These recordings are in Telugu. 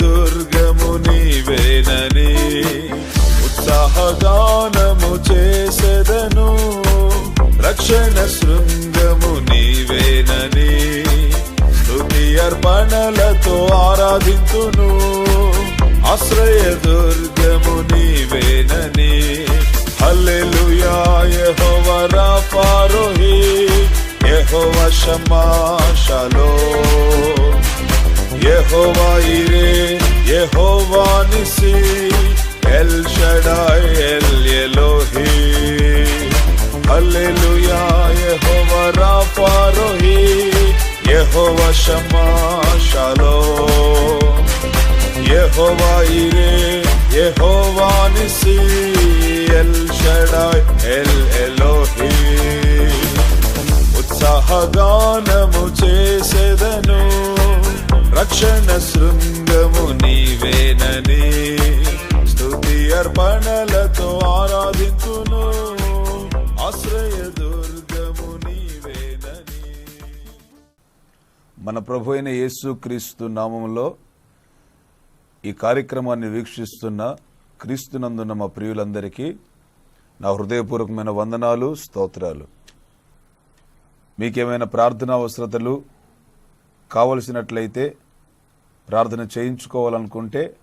దుర్గము నీవేనని ఉత్సాహగానము చేసెదను రక్షణ శృంగము నీవేనని స్థుతి అర్పణలతో ఆరాధితును ఆశ్రయ దుర్గము నీవేనని. హల్లెలూయా యెహోవా రాఫారోహి యెహోవా షమ్మా షాలోమ్ యహోవాయిరే యహోవానిసి ఎల్ షడాయ్ ఎల్ ఎలోహి. హల్లెలూయా యెహోవా రాఫారోహి యెహోవా షమ్మా షాలోమ్ యహోవాయిరే యహోవానిసి ఎల్ షడాయ్ ఎల్ ఎలోహి. ఉత్సాహగానము చేసేదను. రక్షణ శృంగము నీవేనని స్థుతి అర్పణలతో ఆరాధించును. ఆశ్రయ దుర్గము నీవేనని. మన ప్రభు అయిన యేసు క్రీస్తు నామములో ఈ కార్యక్రమాన్ని వీక్షిస్తున్న క్రీస్తునందున్న మా ప్రియులందరికీ నా హృదయపూర్వకమైన వందనాలు స్తోత్రాలు. మీకేమైనా ప్రార్థనా అవసరతలు కావలసినట్లయితే ప్రార్థన చేయించుకోవాలనుకుంటే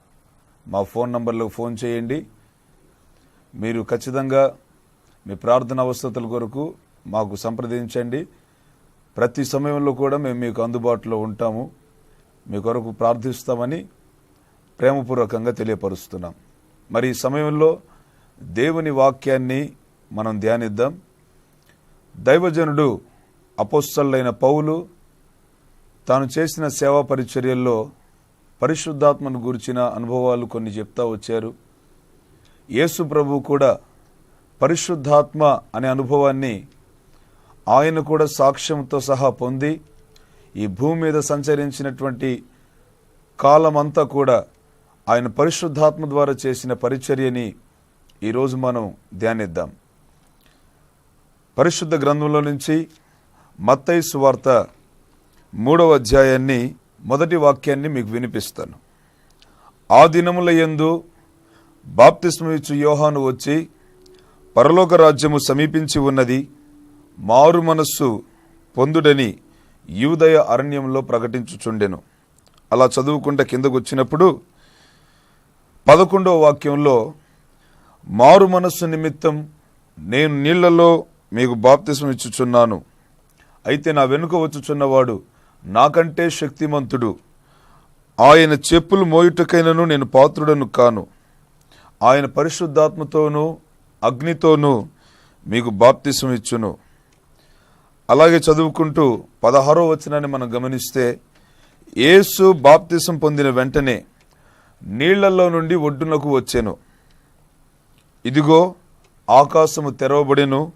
మా ఫోన్ నంబర్లో ఫోన్ చేయండి. మీరు ఖచ్చితంగా మీ ప్రార్థన అవసరతల కొరకు మాకు సంప్రదించండి. ప్రతి సమయంలో కూడా మేము మీకు అందుబాటులో ఉంటాము. మీ కొరకు ప్రార్థిస్తామని ప్రేమపూర్వకంగా తెలియపరుస్తున్నాం. మరి ఈ సమయంలో దేవుని వాక్యాన్ని మనం ధ్యానిద్దాం. దైవజనుడు అపోస్తలైన పౌలు తాను చేసిన సేవా పరిచర్యల్లో పరిశుద్ధాత్మను గురించిన అనుభవాలు కొన్ని చెప్తా వచ్చారు. యేసు ప్రభు కూడా పరిశుద్ధాత్మ అనే అనుభవాన్ని ఆయన కూడా సాక్ష్యంతో సహా పొంది ఈ భూమి మీద సంచరించినటువంటి కాలమంతా కూడా ఆయన పరిశుద్ధాత్మ ద్వారా చేసిన పరిచర్యని ఈరోజు మనం ధ్యానిద్దాం. పరిశుద్ధ గ్రంథంలో నుంచి మత్తయి సువార్త మూడవ అధ్యాయాన్ని మొదటి వాక్యాన్ని మీకు వినిపిస్తాను. ఆ దినముల యందు బాప్తిస్మయిచ్చు యోహాను వచ్చి పరలోక రాజ్యము సమీపించి ఉన్నది మారు మనస్సు పొందుడని యూదయ అరణ్యంలో ప్రకటించుచుండెను. అలా చదువుకుంటే కిందకు వచ్చినప్పుడు పదకొండవ వాక్యంలో మారు మనస్సు నిమిత్తం నేను నీళ్ళలో మీకు బాప్తిసం ఇచ్చుచున్నాను. అయితే నా వెనుక వచ్చుచున్నవాడు నాకంటే శక్తిమంతుడు. ఆయన చెప్పులు మోయుటకైనను నేను పాత్రుడను కాను. ఆయన పరిశుద్ధాత్మతోనూ అగ్నితోనూ మీకు బాప్తిసం ఇచ్చును. అలాగే చదువుకుంటూ పదహారో వచనాన్ని మనం గమనిస్తే యేసు బాప్తిసం పొందిన వెంటనే నీళ్ళలో నుండి ఒడ్డునకు వచ్చాను. ఇదిగో ఆకాశము తెరవబడెను.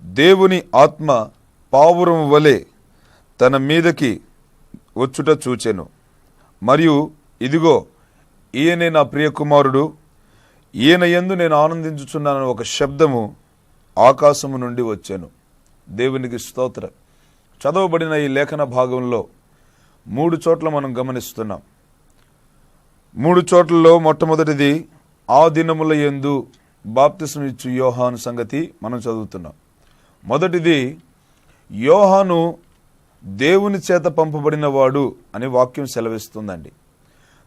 దేవుని ఆత్మ పావురం వలె తన మీదకి వచ్చుట చూచెను. మరియు ఇదిగో ఈయనే నా ప్రియ కుమారుడు ఈయన ఎందు నేను ఆనందించుచున్నానని ఒక శబ్దము ఆకాశము నుండి వచ్చాను. దేవునికి స్తోత్ర. చదవబడిన ఈ లేఖన భాగంలో మూడు చోట్ల మనం గమనిస్తున్నాం. మూడు చోట్లలో మొట్టమొదటిది ఆ దినముల యందు బాప్తిసం ఇచ్చు యోహాను సంగతి మనం చదువుతున్నాం. మొదటిది యోహాను దేవుని చేత పంపబడిన వాడు అని వాక్యం సెలవిస్తుందండి.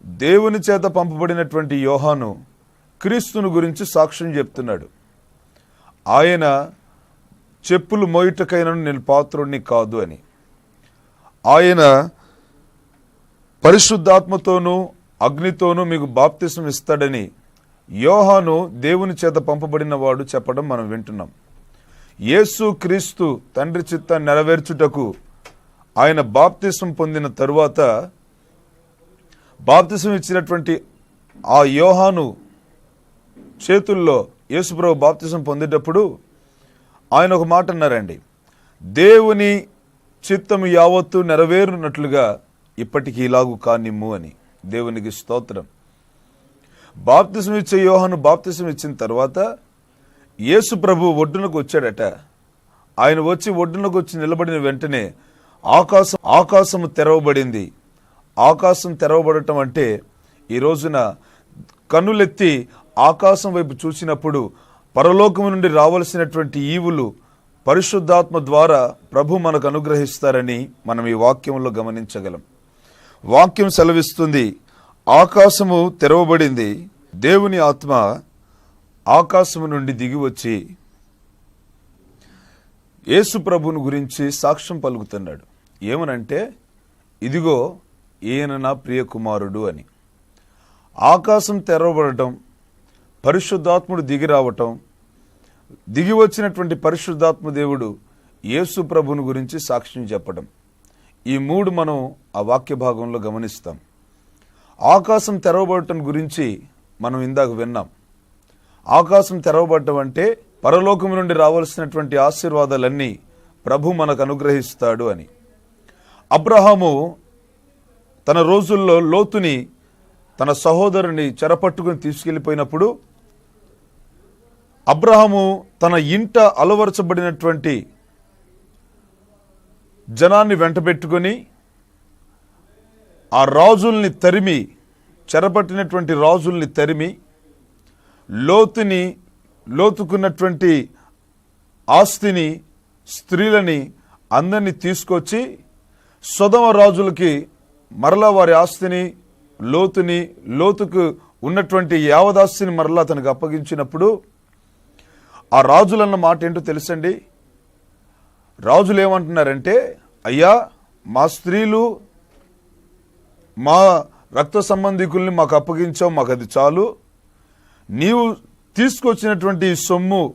దేవుని చేత పంపబడినటువంటి యోహాను క్రీస్తును గురించి సాక్ష్యం చెప్తున్నాడు. ఆయన చెప్పులు మోయిటకైనను నేను పాత్రుణ్ణి కాదు అని. ఆయన పరిశుద్ధాత్మతోనూ అగ్నితోనూ మీకు బాప్తిసం ఇస్తాడని యోహాను దేవుని చేత పంపబడిన వాడు చెప్పడం మనం వింటున్నాం. యేసు క్రీస్తు తండ్రి చిత్తాన్ని నెరవేర్చుటకు ఆయన బాప్తిసం పొందిన తరువాత బాప్తిసం ఇచ్చినటువంటి ఆ యోహాను చేతుల్లో యేసుప్రభు బాప్తిసం పొందేటప్పుడు ఆయన ఒక మాట అన్నారండి దేవుని చిత్తము యావత్తు నెరవేరునట్లుగా ఇప్పటికీ ఇలాగు కానిమ్ము అని. దేవునికి స్తోత్రం. బాప్తిసం ఇచ్చే యోహాను బాప్తిసం ఇచ్చిన తర్వాత యేసు ప్రభు ఒడ్డునకు వచ్చాడట. ఆయన వచ్చి ఒడ్డునకు వచ్చి నిలబడిన వెంటనే ఆకాశం ఆకాశము తెరవబడింది. ఆకాశం తెరవబడటం అంటే ఈ రోజున కన్నులెత్తి ఆకాశం వైపు చూసినప్పుడు పరలోకము నుండి రావలసినటువంటి ఈవులు పరిశుద్ధాత్మ ద్వారా ప్రభు మనకు అనుగ్రహిస్తారని మనం ఈ వాక్యంలో గమనించగలం. వాక్యం సెలవిస్తుంది ఆకాశము తెరవబడింది దేవుని ఆత్మ ఆకాశము నుండి దిగి వచ్చి యేసు ప్రభుని గురించి సాక్ష్యం పలుకుతున్నాడు. ఏమనంటే ఇదిగో ఈయన నా ప్రియకుమారుడు అని. ఆకాశం తెరవబడటం పరిశుద్ధాత్ముడు దిగి రావటం దిగి వచ్చినటువంటి పరిశుద్ధాత్మ దేవుడు యేసు ప్రభుని గురించి సాక్ష్యం చెప్పడం. ఈ మూడు మనం ఆ వాక్య భాగంలో గమనిస్తాం. ఆకాశం తెరవబడటం గురించి మనం ఇందాక విన్నాం. ఆకాశం తెరవబడటం అంటే పరలోకం నుండి రావాల్సినటువంటి ఆశీర్వాదాలన్నీ ప్రభు మనకు అనుగ్రహిస్తాడు అని. అబ్రహాము తన రోజుల్లో లోతుని తన సహోదరుని చెరపట్టుకుని తీసుకెళ్ళిపోయినప్పుడు అబ్రహాము తన ఇంట అలవరచబడినటువంటి జనాన్ని వెంటబెట్టుకొని ఆ రాజుల్ని తరిమి చెరపట్టినటువంటి రాజుల్ని తరిమి లోతుని లోతుకున్నటువంటి ఆస్తిని స్త్రీలని అందరినీ తీసుకొచ్చి సొదమ రాజులకి మరలా వారి ఆస్తిని లోతుని లోతుకు ఉన్నటువంటి యావదాస్తిని మరలా అతనికి అప్పగించినప్పుడు ఆ రాజులన్న మాట ఏంటో తెలుసండి? రాజులు ఏమంటున్నారంటే అయ్యా మా స్త్రీలు మా రక్త సంబంధికుల్ని మాకు అప్పగించావు మాకు అది చాలు. నీవు తీసుకొచ్చినటువంటి సొమ్ము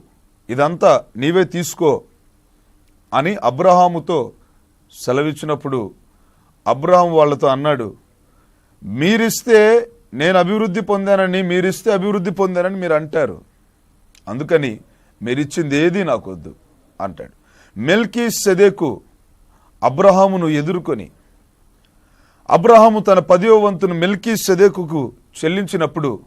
ఇదంతా నీవే తీసుకో అని అబ్రహాముతో సెలవిచ్చినప్పుడు అబ్రాహం వాళ్ళతో అన్నాడు మీరిస్తే నేను అభివృద్ధి పొందానని మీరిస్తే అభివృద్ధి పొందానని మీరు అంటారు. అందుకని మీరిచ్చింది ఏది నాకొద్దు అంటాడు. మెల్కీ సెదేకు అబ్రహామును ఎదుర్కొని అబ్రహాము తన పదివ వంతును మెల్కీ సెదేకుకు చెల్లించినప్పుడు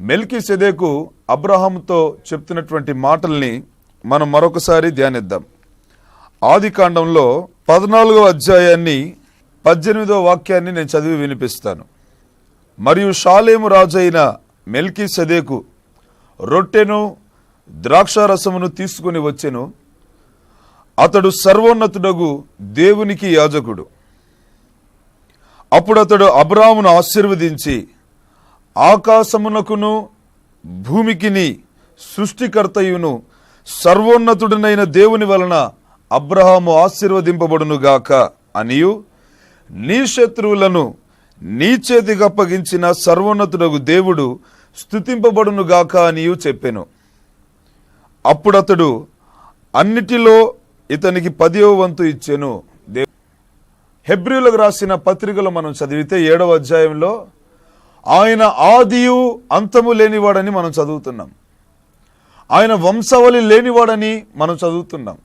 మెల్కీ సెదేకు అబ్రహాముతో చెప్తున్నటువంటి మాటల్ని మనం మరొకసారి ధ్యానిద్దాం. ఆది కాండంలో పద్నాలుగో అధ్యాయాన్ని పద్దెనిమిదో వాక్యాన్ని నేను చదివి వినిపిస్తాను. మరియు షాలేము రాజైన మెల్కీ సెదేకు రొట్టెను ద్రాక్షారసమును తీసుకుని వచ్చెను. అతడు సర్వోన్నతుడగు దేవునికి యాజకుడు. అప్పుడు అతడు అబ్రామును ఆశీర్వదించి ఆకాశమునకును భూమికిని సృష్టికర్తయును సర్వోన్నతుడనైన దేవుని వలన అబ్రహాము ఆశీర్వదింపబడునుగాక అనియు నీ శత్రువులను నీ చేతికి అప్పగించిన సర్వోన్నతుడగు దేవుడు స్థుతింపబడునుగాక అనియు చెప్పాను. అప్పుడతడు అన్నిటిలో ఇతనికి పదివ వంతు ఇచ్చాను. దే- హెబ్రిలకు రాసిన పత్రికలో మనం చదివితే ఏడవ అధ్యాయంలో ఆయన ఆదియు అంతము లేనివాడని మనం చదువుతున్నాం. ఆయన వంశావళి లేనివాడని మనం చదువుతున్నాం.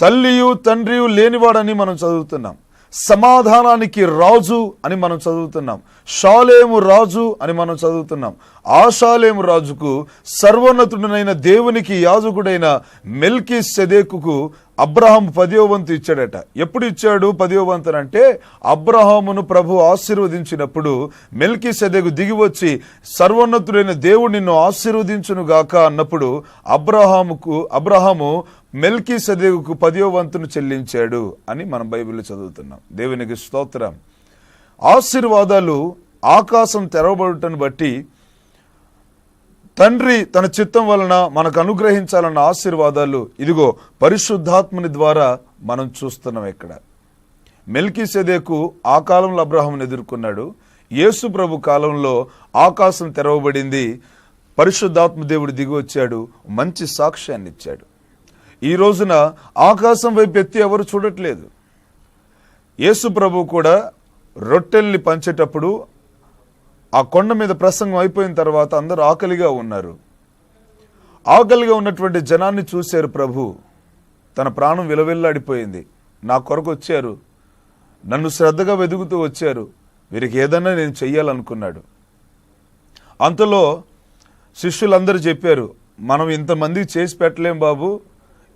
తల్లియు తండ్రియు లేనివాడని మనం చదువుతున్నాం. సమాధానానికి రాజు అని మనం చదువుతున్నాం. షాలేము రాజు అని మనం చదువుతున్నాం. ఆ షాలేము రాజుకు సర్వోన్నతుడైన దేవునికి యాజకుడైన మెల్కి సెదేకుకు అబ్రహాం పదివ వంతు ఇచ్చాడట. ఎప్పుడు ఇచ్చాడు పదివ వంతు అంటే అబ్రహామును ప్రభు ఆశీర్వదించినప్పుడు మెల్కి సెదేకు దిగి వచ్చి సర్వోన్నతుడైన దేవుడు నిన్ను ఆశీర్వదించును గాక అన్నప్పుడు అబ్రహాముకు అబ్రహాము మెల్కి సదేవుకు పదో వంతును చెల్లించాడు అని మనం బైబిల్లో చదువుతున్నాం. దేవునికి స్తోత్రం. ఆశీర్వాదాలు ఆకాశం తెరవబడటను బట్టి తండ్రి తన చిత్తం వలన మనకు అనుగ్రహించాలన్న ఆశీర్వాదాలు. ఇదిగో పరిశుద్ధాత్మని ద్వారా మనం చూస్తున్నాం ఇక్కడ. మెల్కీ సెదేకు ఆ కాలంలో అబ్రహాంను ఎదుర్కొన్నాడు. యేసు ప్రభు కాలంలో ఆకాశం తెరవబడింది. పరిశుద్ధాత్మ దేవుడు దిగి వచ్చాడు. మంచి సాక్ష్యాన్ని ఇచ్చాడు ఈ రోజున ఆకాశం వైపు ఎత్తి ఎవరు చూడట్లేదు. యేసు ప్రభు కూడా రొట్టెల్ని పంచేటప్పుడు ఆ కొండ మీద ప్రసంగం అయిపోయిన తర్వాత అందరూ ఆకలిగా ఉన్నారు. ఆకలిగా ఉన్నటువంటి జనాన్ని చూశారు ప్రభు. తన ప్రాణం విలవిల్లాడిపోయింది. నా కొరకు వచ్చారు. నన్ను శ్రద్ధగా వెతుకుతూ వచ్చారు. వీరికి ఏదన్నా నేను చెయ్యాలనుకున్నాడు. అంతలో శిష్యులందరూ చెప్పారు మనం ఇంతమందికి చేసి పెట్టలేం బాబు.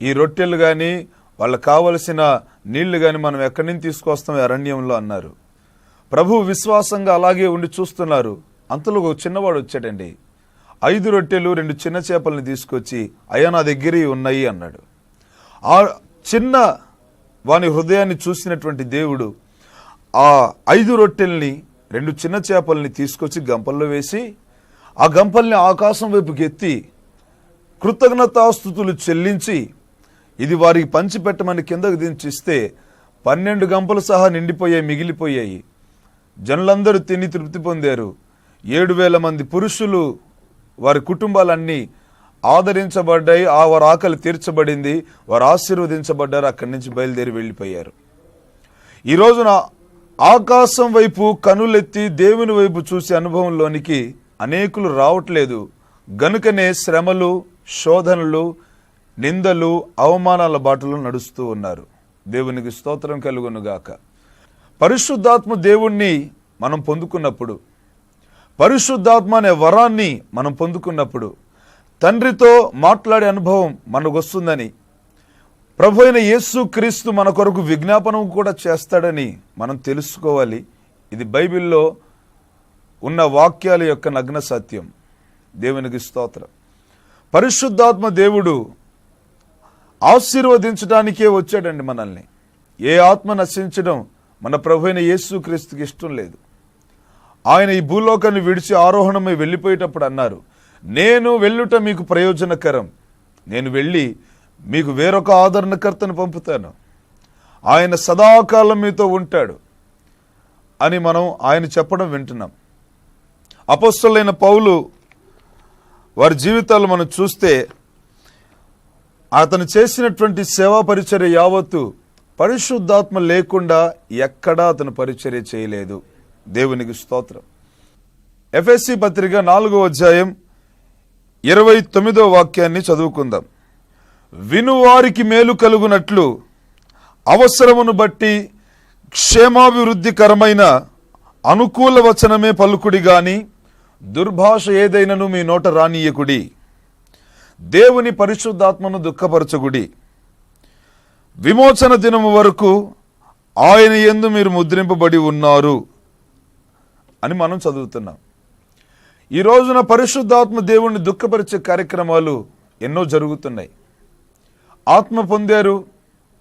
ఈ రొట్టెలు కానీ వాళ్ళకి కావలసిన నీళ్ళు కానీ మనం ఎక్కడి నుంచి తీసుకొస్తాం? అరణ్యంలో అన్నారు. ప్రభు విశ్వాసంగా అలాగే ఉండి చూస్తున్నారు. అంతలో ఒక చిన్నవాడు వచ్చాడండి. ఐదు రొట్టెలు రెండు చిన్న చేపల్ని తీసుకొచ్చి అయ్యా నా దగ్గర ఉన్నాయి అన్నాడు. ఆ చిన్న వాని హృదయాన్ని చూసినటువంటి దేవుడు ఆ ఐదు రొట్టెల్ని రెండు చిన్న చేపల్ని తీసుకొచ్చి గంపల్లో వేసి ఆ గంపల్ని ఆకాశం వైపుకెత్తి కృతజ్ఞతాస్థుతులు చెల్లించి ఇది వారికి పంచిపెట్టమని కిందకు దించిస్తే పన్నెండు గంపలు సహా నిండిపోయాయి మిగిలిపోయాయి. జనులందరూ తిని తృప్తి పొందారు. ఏడు వేల మంది పురుషులు వారి కుటుంబాలన్నీ ఆదరించబడ్డాయి. ఆ వారి ఆకలి తీర్చబడింది. వారు ఆశీర్వదించబడ్డారు. అక్కడి నుంచి బయలుదేరి వెళ్ళిపోయారు. ఈ రోజున ఆకాశం వైపు కనులెత్తి దేవుని వైపు చూసే అనుభవంలోనికి అనేకులు రావట్లేదు. గనుకనే శ్రమలు శోధనలు నిందలు అవమానాల బాటలో నడుస్తూ ఉన్నారు. దేవునికి స్తోత్రం కలుగునుగాక. పరిశుద్ధాత్మ దేవుణ్ణి మనం పొందుకున్నప్పుడు పరిశుద్ధాత్మ అనే వరాన్ని మనం పొందుకున్నప్పుడు తండ్రితో మాట్లాడే అనుభవం మనకు వస్తుందని ప్రభు అయిన యేసు క్రీస్తు మన కొరకు విజ్ఞాపనం కూడా చేస్తాడని మనం తెలుసుకోవాలి. ఇది బైబిల్లో ఉన్న వాక్యాల యొక్క నగ్న సత్యం. దేవునికి స్తోత్రం. పరిశుద్ధాత్మ దేవుడు ఆశీర్వదించడానికే వచ్చాడండి మనల్ని. ఏ ఆత్మ నశించడం మన ప్రభు అయిన యేసు క్రీస్తుకి ఇష్టం లేదు. ఆయన ఈ భూలోకాన్ని విడిచి ఆరోహణమై వెళ్ళిపోయేటప్పుడు అన్నారు నేను వెళ్ళుట మీకు ప్రయోజనకరం. నేను వెళ్ళి మీకు వేరొక ఆదరణకర్తను పంపుతాను. ఆయన సదాకాలం మీతో ఉంటాడు అని మనం ఆయన చెప్పడం వింటున్నాం. అపస్తులైన పౌలు వారి జీవితాలు మనం చూస్తే అతను చేసినటువంటి సేవా పరిచర్య యావత్తు పరిశుద్ధాత్మ లేకుండా ఎక్కడా అతను పరిచర్య చేయలేదు. దేవునికి స్తోత్రం. ఎఫ్ఎస్సి పత్రిక నాలుగో అధ్యాయం ఇరవై తొమ్మిదో వాక్యాన్ని చదువుకుందాం. వినువారికి మేలు కలుగునట్లు అవసరమును బట్టి క్షేమాభివృద్ధికరమైన అనుకూల వచనమే పలుకుడి గాని దుర్భాష ఏదైనను మీ నోట రానీయకుడి. దేవుని పరిశుద్ధాత్మను దుఃఖపరచగుడి విమోచన దినము వరకు ఆయన ఎందు మీరు ముద్రింపబడి ఉన్నారు అని మనం చదువుతున్నాం. ఈ రోజున పరిశుద్ధాత్మ దేవుణ్ణి దుఃఖపరిచే కార్యక్రమాలు ఎన్నో జరుగుతున్నాయి. ఆత్మ పొందారు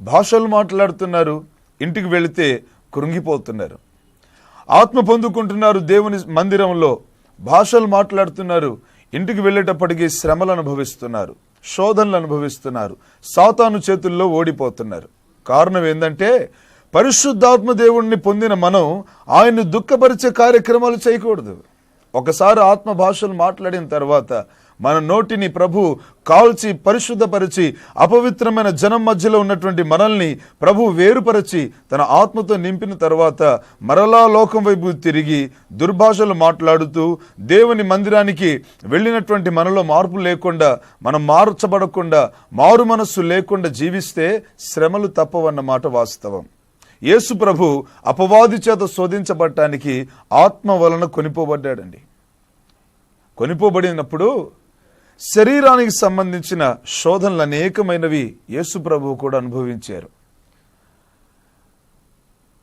భాషలు మాట్లాడుతున్నారు ఇంటికి వెళితే కృంగిపోతున్నారు. ఆత్మ పొందుకుంటున్నారు దేవుని మందిరంలో భాషలు మాట్లాడుతున్నారు ఇంటికి వెళ్ళేటప్పటికీ శ్రమలు అనుభవిస్తున్నారు శోధనలు అనుభవిస్తున్నారు సాతాను చేతుల్లో ఓడిపోతున్నారు. కారణం ఏంటంటే పరిశుద్ధాత్మ దేవుణ్ణి పొందిన మనం ఆయన్ని దుఃఖపరిచే కార్యక్రమాలు చేయకూడదు. ఒకసారి ఆత్మ భాషలు మాట్లాడిన తర్వాత మన నోటిని ప్రభు కాల్చి పరిశుద్ధపరిచి అపవిత్రమైన జనం మధ్యలో ఉన్నటువంటి మనల్ని ప్రభు వేరుపరచి తన ఆత్మతో నింపిన తర్వాత మరలా లోకం వైపు తిరిగి దుర్భాషలు మాట్లాడుతూ దేవుని మందిరానికి వెళ్ళినటువంటి మనలో మార్పు లేకుండా మనం మార్చబడకుండా మారు మనస్సు లేకుండా జీవిస్తే శ్రమలు తప్పవన్న మాట వాస్తవం. యేసు ప్రభు అపవాది చేత శోధించబడటానికి ఆత్మ వలన కొనిపోబడ్డాడండి. కొనిపోబడినప్పుడు శరీరానికి సంబంధించిన శోధనలు అనేకమైనవి యేసు ప్రభు కూడా అనుభవించారు.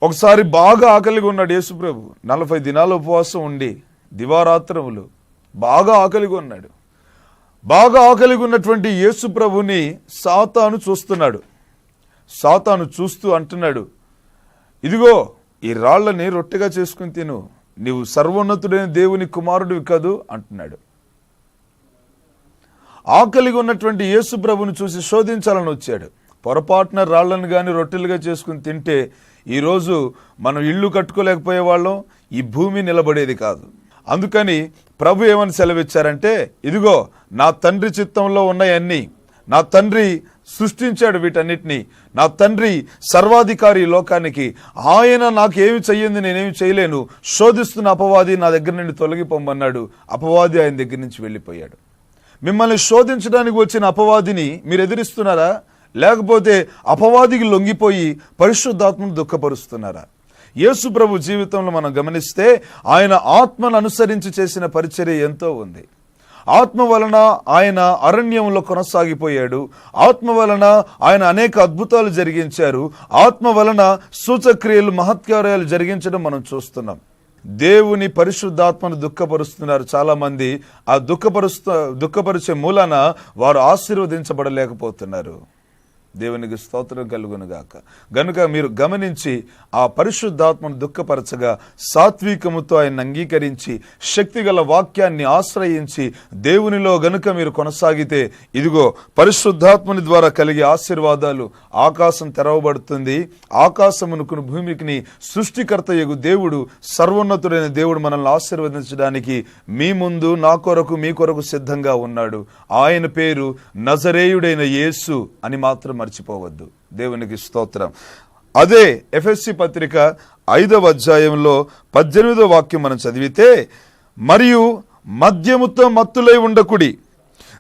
ఒకసారి బాగా ఆకలిగా ఉన్నాడు యేసు ప్రభు. నలభై దినాల ఉపవాసం ఉండి దివారాత్రములు బాగా ఆకలిగా ఉన్నాడు. బాగా ఆకలిగా ఉన్నటువంటి యేసు ప్రభుని సాతాను చూస్తున్నాడు. సాతాను చూస్తూ అంటున్నాడు ఇదిగో ఈ రాళ్ళని రొట్టెగా చేసుకుని తిను. నీవు సర్వోన్నతుడైన దేవుని కుమారుడివి కదూ అంటున్నాడు. ఆకలిగా ఉన్నటువంటి యేసు ప్రభుని చూసి శోధించాలని వచ్చాడు. పొరపాటున రాళ్ళను కానీ రొట్టెలుగా చేసుకుని తింటే ఈరోజు మనం ఇల్లు కట్టుకోలేకపోయే వాళ్ళం ఈ భూమి నిలబడేది కాదు. అందుకని ప్రభు ఏమని సెలవిచ్చారంటే ఇదిగో నా తండ్రి చిత్తంలో ఉన్నాయన్నీ నా తండ్రి సృష్టించాడు వీటన్నిటిని నా తండ్రి సర్వాధికారి లోకానికి ఆయన నాకు ఏమి చెయ్యింది నేనేమి చేయలేను శోధిస్తున్న అపవాది నా దగ్గర నుండి తొలగిపోమన్నాడు అపవాది ఆయన దగ్గర నుంచి వెళ్ళిపోయాడు. మిమ్మల్ని శోధించడానికి వచ్చిన అపవాదిని మీరు ఎదిరిస్తున్నారా? లేకపోతే అపవాదికి లొంగిపోయి పరిశుద్ధాత్మను దుఃఖపరుస్తున్నారా? యేసు ప్రభు జీవితంలో మనం గమనిస్తే ఆయన ఆత్మను అనుసరించి చేసిన పరిచర్య ఎంతో ఉంది. ఆత్మ వలన ఆయన అరణ్యంలో కొనసాగిపోయాడు. ఆత్మ వలన ఆయన అనేక అద్భుతాలు జరిగించారు. ఆత్మ వలన సూచక్రియలు మహత్కార్యాలు జరిగించడం మనం చూస్తున్నాం. దేవుని పరిశుద్ధాత్మను దుఃఖపరుస్తున్నారు చాలామంది. ఆ దుఃఖపరుస్తు దుఃఖపరిచే మూలాన వారు ఆశీర్వదించబడలేకపోతున్నారు. దేవునికి స్తోత్రం కలుగునుగాక గనుక మీరు గమనించి ఆ పరిశుద్ధాత్మను దుఃఖపరచగా సాత్వికముతో ఆయన అంగీకరించి శక్తిగల వాక్యాన్ని ఆశ్రయించి దేవునిలో గనుక మీరు కొనసాగితే ఇదిగో పరిశుద్ధాత్మని ద్వారా కలిగే ఆశీర్వాదాలు ఆకాశం తెరవబడుతుంది. ఆకాశమునుకును భూమికి సృష్టికర్త యగు దేవుడు సర్వోన్నతుడైన దేవుడు మనల్ని ఆశీర్వదించడానికి మీ ముందు నా కొరకు మీ కొరకు సిద్ధంగా ఉన్నాడు. ఆయన పేరు నజరేయుడైన యేసు అని మాత్రం మర్చిపోవద్దు. దేవునికి స్తోత్రం. అదే ఎఫ్ఎస్సి పత్రిక ఐదవ అధ్యాయంలో పద్దెనిమిదో వాక్యం మనం చదివితే మరియు మద్యముతో మత్తులై ఉండకుడి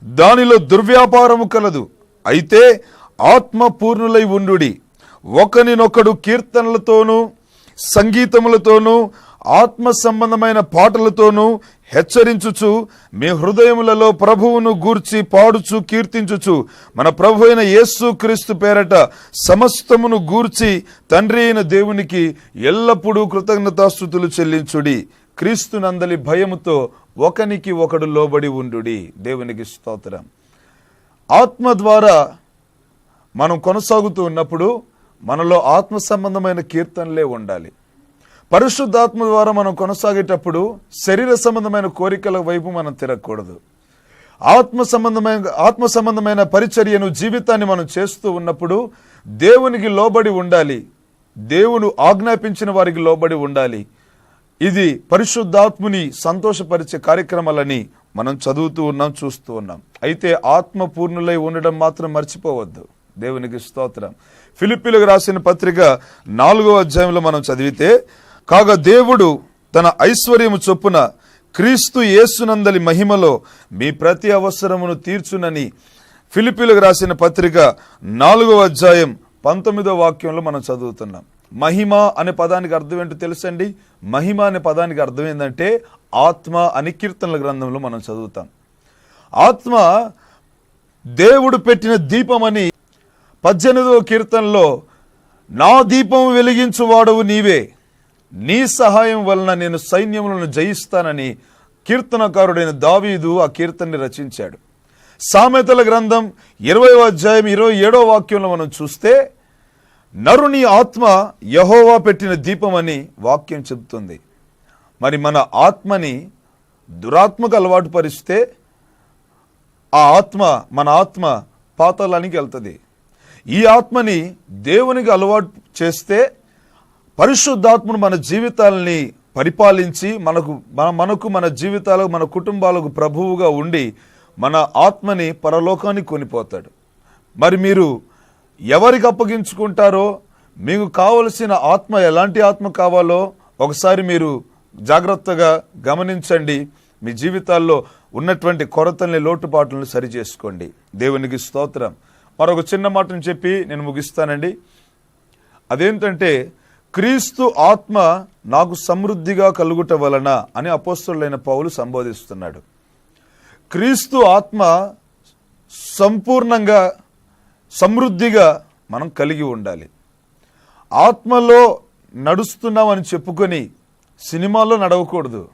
దానిలో దుర్వ్యాపారము కలదు. అయితే ఆత్మ పూర్ణులై ఉండుడి. ఒకనినొకడు కీర్తనలతోనూ సంగీతములతోనూ ఆత్మ సంబంధమైన పాటలతోనూ హెచ్చరించుచు మీ హృదయములలో ప్రభువును గూర్చి పాడుచు కీర్తించుచు మన ప్రభు అయిన యేసు క్రీస్తు పేరట సమస్తమును గూర్చి తండ్రి అయిన దేవునికి ఎల్లప్పుడూ కృతజ్ఞతాస్థుతులు చెల్లించుడి. క్రీస్తు నందలి భయముతో ఒకనికి ఒకడు లోబడి ఉండుడి. దేవునికి స్తోత్రం. ఆత్మ ద్వారా మనం కొనసాగుతూ ఉన్నప్పుడు మనలో ఆత్మ సంబంధమైన కీర్తనలే ఉండాలి. పరిశుద్ధాత్మ ద్వారా మనం కొనసాగేటప్పుడు శరీర సంబంధమైన కోరికల వైపు మనం తిరగకూడదు. ఆత్మ సంబంధమైన ఆత్మ సంబంధమైన పరిచర్యను జీవితాన్ని మనం చేస్తూ ఉన్నప్పుడు దేవునికి లోబడి ఉండాలి. దేవుడు ఆజ్ఞాపించిన వారికి లోబడి ఉండాలి. ఇది పరిశుద్ధాత్ముని సంతోషపరిచే కార్యక్రమాలని మనం చదువుతూ ఉన్నాం చూస్తూ ఉన్నాం. అయితే ఆత్మ పూర్ణులై ఉండడం మాత్రం మర్చిపోవద్దు. దేవునికి స్తోత్రం. ఫిలిపిలకు రాసిన పత్రిక నాలుగో అధ్యాయంలో మనం చదివితే కాగా దేవుడు తన ఐశ్వర్యము చొప్పున క్రీస్తు యేసునందలి మహిమలో మీ ప్రతి అవసరమును తీర్చునని ఫిలిపీలకు రాసిన పత్రిక నాలుగవ అధ్యాయం పంతొమ్మిదో వాక్యంలో మనం చదువుతున్నాం. మహిమ అనే పదానికి అర్థం ఏంటో తెలుసండి? మహిమ అనే పదానికి అర్థం ఏంటంటే ఆత్మ అని కీర్తనల గ్రంథంలో మనం చదువుతాం. ఆత్మ దేవుడు పెట్టిన దీపమని పద్దెనిమిదవ కీర్తనలో నా దీపం వెలిగించు వాడవు నీవే నీ సహాయం వలన నేను సైన్యములను జయిస్తానని కీర్తనకారుడైన దావీదు ఆ కీర్తనని రచించాడు. సామెతల గ్రంథం ఇరవై అధ్యాయం ఇరవై ఏడో వాక్యంలో మనం చూస్తే నరుని ఆత్మ యహోవా పెట్టిన దీపమని వాక్యం చెబుతుంది. మరి మన ఆత్మని దురాత్మకు అలవాటు పరిస్తే ఆ ఆత్మ మన ఆత్మ పాతాళానికి వెళ్తుంది. ఈ ఆత్మని దేవునికి అలవాటు చేస్తే పరిశుద్ధాత్ముడు మన జీవితాలని పరిపాలించి మనకు మన మనకు మన జీవితాలకు మన కుటుంబాలకు ప్రభువుగా ఉండి మన ఆత్మని పరలోకానికి కొనిపోతాడు. మరి మీరు ఎవరికి అప్పగించుకుంటారో మీకు కావలసిన ఆత్మ ఎలాంటి ఆత్మ కావాలో ఒకసారి మీరు జాగ్రత్తగా గమనించండి. మీ జీవితాల్లో ఉన్నటువంటి కొరతల్ని లోటుపాట్లను సరిచేసుకోండి. దేవునికి స్తోత్రం. మరొక చిన్న మాటను చెప్పి నేను ముగిస్తానండి. అదేంటంటే క్రీస్తు ఆత్మ నాకు సమృద్ధిగా కలుగుట వలన అని అపోస్తులైన పౌలు సంబోధిస్తున్నాడు. క్రీస్తు ఆత్మ సంపూర్ణంగా సమృద్ధిగా మనం కలిగి ఉండాలి. ఆత్మలో నడుస్తున్నామని చెప్పుకొని సినిమాలో నడవకూడదు.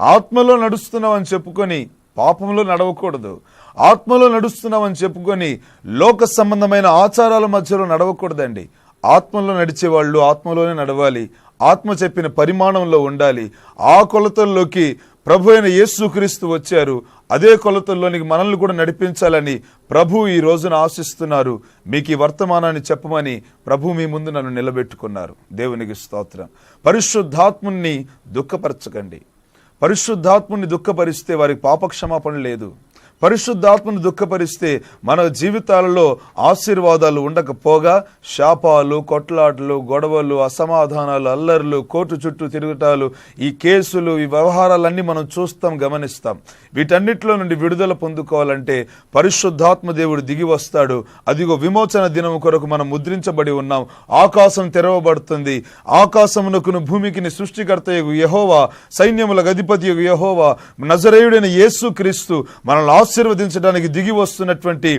ఆత్మలో నడుస్తున్నామని చెప్పుకొని పాపంలో నడవకూడదు. ఆత్మలో నడుస్తున్నామని చెప్పుకొని లోక సంబంధమైన ఆచారాల మధ్యలో నడవకూడదండి. ఆత్మలో నడిచేవాళ్ళు ఆత్మలోనే నడవాలి. ఆత్మ చెప్పిన పరిమాణంలో ఉండాలి. ఆ కొలతల్లోకి ప్రభు అయిన యేసుక్రీస్తు వచ్చారు. అదే కొలతల్లోనికి మనల్ని కూడా నడిపించాలని ప్రభు ఈ రోజున ఆశిస్తున్నారు. మీకు ఈ వర్తమానాన్ని చెప్పమని ప్రభు మీ ముందు నన్ను నిలబెట్టుకున్నారు. దేవునికి స్తోత్రం. పరిశుద్ధాత్ముని దుఃఖపరచకండి. పరిశుద్ధాత్ముని దుఃఖపరిస్తే వారికి పాపక్షమాపణ లేదు. పరిశుద్ధాత్మను దుఃఖపరిస్తే మన జీవితాలలో ఆశీర్వాదాలు ఉండకపోగా శాపాలు కొట్లాటలు గొడవలు అసమాధానాలు అల్లర్లు కోర్టు చుట్టూ తిరుగుటాలు ఈ కేసులు ఈ వ్యవహారాలన్నీ మనం చూస్తాం గమనిస్తాం. వీటన్నిటిలో నుండి విడుదల పొందుకోవాలంటే పరిశుద్ధాత్మ దేవుడు దిగి వస్తాడు. అదిగో విమోచన దినం కొరకు మనం ముద్రించబడి ఉన్నాం. ఆకాశం తెరవబడుతుంది. ఆకాశమునకును భూమికిని సృష్టికర్త యహోవా సైన్యముల అధిపతి యహోవా నజరేయుడైన యేసు క్రీస్తు మనల్ని ఆశీర్వదించడానికి దిగి వస్తున్నటువంటి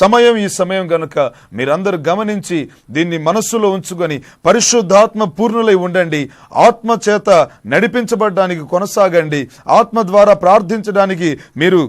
సమయం ఈ సమయం కనుక మీరందరూ గమనించి దీన్ని మనస్సులో ఉంచుకొని పరిశుద్ధాత్మ పూర్ణులై ఉండండి. ఆత్మ చేత నడిపించబడడానికి కొనసాగండి. ఆత్మ ద్వారా ప్రార్థించడానికి మీరు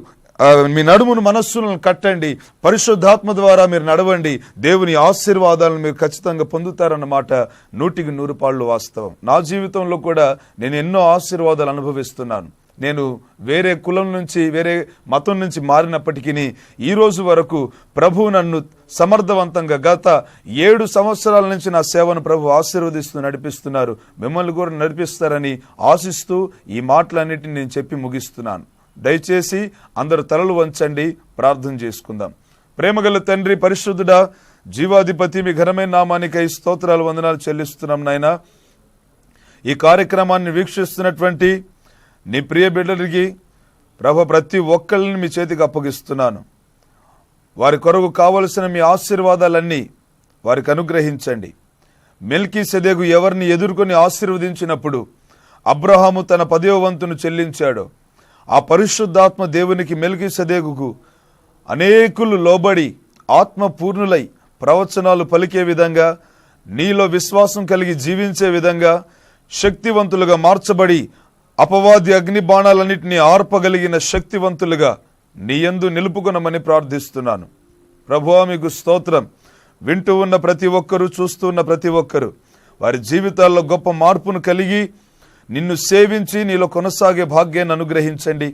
మీ నడుమును మనస్సులను కట్టండి. పరిశుద్ధాత్మ ద్వారా మీరు నడవండి. దేవుని ఆశీర్వాదాలను మీరు ఖచ్చితంగా పొందుతారన్నమాట నూటికి నూరు పాళ్ళు వాస్తవం. నా జీవితంలో కూడా నేను ఎన్నో ఆశీర్వాదాలు అనుభవిస్తున్నాను. నేను వేరే కులం నుంచి వేరే మతం నుంచి మారినప్పటికీ ఈ రోజు వరకు ప్రభు నన్ను సమర్థవంతంగా గత ఏడు సంవత్సరాల నుంచి నా సేవను ప్రభు ఆశీర్వదిస్తూ నడిపిస్తున్నారు. మిమ్మల్ని కూడా నడిపిస్తారని ఆశిస్తూ ఈ మాటలన్నిటిని నేను చెప్పి ముగిస్తున్నాను. దయచేసి అందరు తలలు వంచండి ప్రార్థన చేసుకుందాం. ప్రేమగల తండ్రి పరిశుద్ధుడా జీవాధిపతి మీ ఘనమైన నామానికై స్తోత్రాలు వందనాలు చెల్లిస్తున్నాం నాయన. ఈ కార్యక్రమాన్ని వీక్షిస్తున్నటువంటి నీ ప్రియ బిడ్డలకి ప్రభ ప్రతి ఒక్కళ్ళని మీ చేతికి అప్పగిస్తున్నాను. వారి కొరకు కావలసిన మీ ఆశీర్వాదాలన్నీ వారికి అనుగ్రహించండి. మెల్కీ సెదేగు ఎవరిని ఎదుర్కొని ఆశీర్వదించినప్పుడు అబ్రహాము తన పదవ వంతును చెల్లించాడు. ఆ పరిశుద్ధాత్మ దేవునికి మెల్కీ సెదేగుకు అనేకులు లోబడి ఆత్మ పూర్ణులై ప్రవచనాలు పలికే విధంగా నీలో విశ్వాసం కలిగి జీవించే విధంగా శక్తివంతులుగా మార్చబడి అపవాది అగ్ని బాణాలన్నింటినీ ఆర్పగలిగిన శక్తివంతులుగా నీ నిలుపుకునమని ప్రార్థిస్తున్నాను. ప్రభువా మీకు స్తోత్రం. వింటూ ఉన్న ప్రతి ఒక్కరూ చూస్తూ ఉన్న ప్రతి ఒక్కరూ వారి జీవితాల్లో గొప్ప మార్పును కలిగి నిన్ను సేవించి నీలో కొనసాగే భాగ్యాన్ని అనుగ్రహించండి.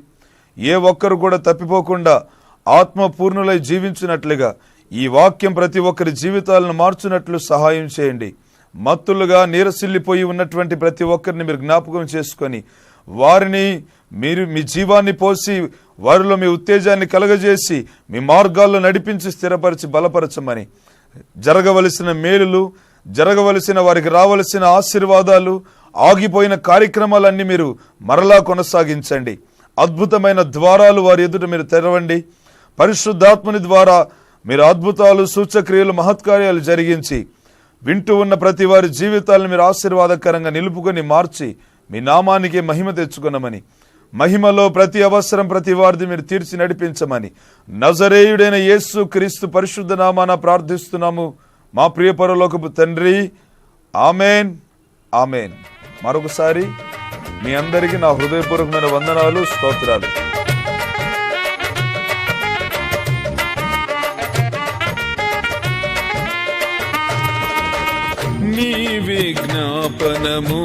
ఏ ఒక్కరు కూడా తప్పిపోకుండా ఆత్మపూర్ణులై జీవించినట్లుగా ఈ వాక్యం ప్రతి ఒక్కరి జీవితాలను మార్చునట్లు సహాయం చేయండి. మత్తులుగా నీరసిల్లిపోయి ఉన్నటువంటి ప్రతి ఒక్కరిని మీరు జ్ఞాపకం చేసుకొని వారిని మీరు మీ జీవాన్ని పోసి వారిలో మీ ఉత్తేజాన్ని కలగజేసి మీ మార్గాల్లో నడిపించి స్థిరపరిచి బలపరచమని. జరగవలసిన మేలులు జరగవలసిన వారికి రావలసిన ఆశీర్వాదాలు ఆగిపోయిన కార్యక్రమాలన్నీ మీరు మరలా కొనసాగించండి. అద్భుతమైన ద్వారాలు వారి ఎదుట మీరు తెరవండి. పరిశుద్ధాత్మని ద్వారా మీరు అద్భుతాలు సూచక్రియలు మహత్కార్యాలు జరిగించి వింటూ ఉన్న ప్రతి వారి జీవితాలను మీరు ఆశీర్వాదకరంగా నిలుపుకొని మార్చి మీ నామానికి మహిమ తెచ్చుకున్నామని మహిమలో ప్రతి అవసరం ప్రతి వారిది మీరు తీర్చి నడిపించమని. నజరేయుడైన యేసు క్రీస్తు పరిశుద్ధ నామాన ప్రార్థిస్తున్నాము. మా ప్రియ పరలోకపు తండ్రి ఆమెన్ ఆమెన్. మరొకసారి మీ అందరికీ నా హృదయపూర్వకమైన వందనాలు స్తోత్రాలు. విజ్ఞాపనము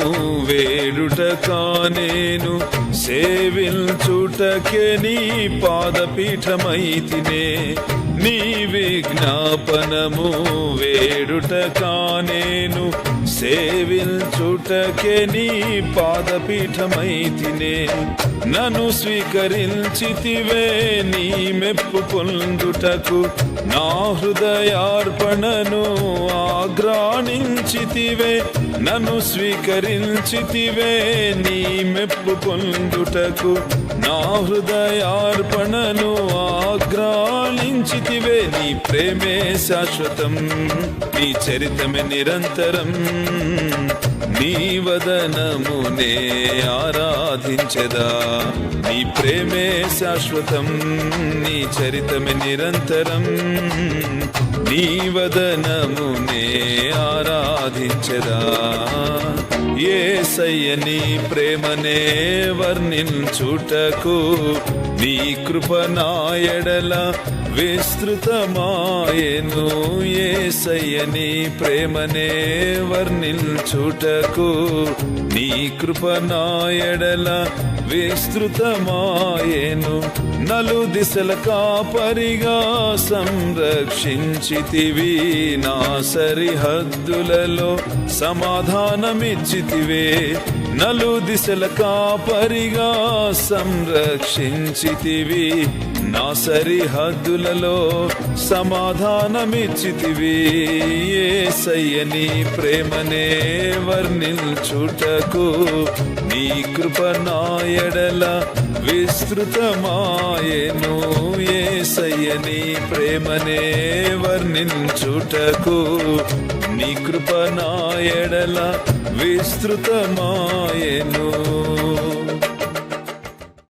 వేడుట కానేను సేవించుటకే నీ పాదపీఠమైతినే. నీ విజ్ఞాపనము వేడుట కానేను సేవించుటకే నీ పాదపీఠమైతినే నన్ను స్వీకరించితివే నీ మెప్పు పొందుటకు. నా హృదయార్పణను ఆగ్రాణించితివే. నన్ను స్వీకరించితివే నీ మెప్పు పొందుటకు. నా హృదయార్పణను ఆగ్రాణించితివే నీ ప్రేమే శాశ్వతం. నీ చరితమే నిరంతరం. నీ వదనమునే ఆరాధించదా. నీ ప్రేమే శాశ్వతం నీ చరితమే నిరంతరం. నీ వదనమునే ఆరాధించదా. ఏ నీ ప్రేమనే వర్ణించుటకు నీ కృప నాయడల విస్తృతమాయను ఏ సయని ప్రేమనే వర్ణించుటకు నీ కృపనాయడల విస్తృతమాయను విస్తృతమాయేను నలు దిశల కాపరిగా సంరక్షించితివి. నా సరిహద్దులలో సమాధానమిచ్చితివే. నలు దిశల కాపరిగా సంరక్షించితివి. నా సరిహద్దులలో సమాధానమిచ్చితివి. ఏసయ్యని ప్రేమనే వర్ణిల్చుటకు నీ కృప నాయడల విస్తృతమాయను. ఏ ఏసయ్యని ప్రేమనే వర్ణించుటకు నీ కృప నాయడల విస్తృతమాయను.